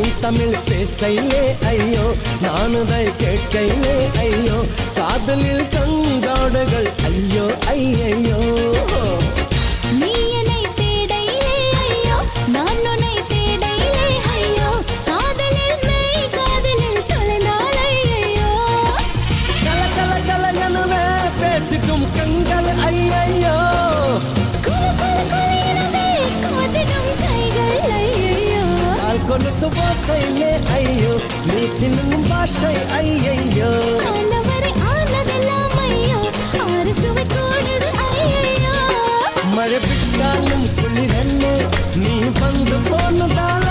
நீ தமிழ் பேசையிலே ஐயோ நானுதை கேட்கையிலே ஐயோ காதலில் கங்காடுகள் ஐயோ ஐயையோ. நீ என்னை தேடையிலே ஐயோ நான் உன்னை தேடையிலே ஐயோ காதலில் மெய் காதலில் தொலைந்தால் ஐயையோ கல கல கல எனவே பேசிக்கும் கண்கள் ஐயையோ. கொலுசு வாசையே ஐயோ நீ சின்னும் பாஷை ஐயையோ மழை விட்டாலும் குளிரன்னு நீ வந்து போனதால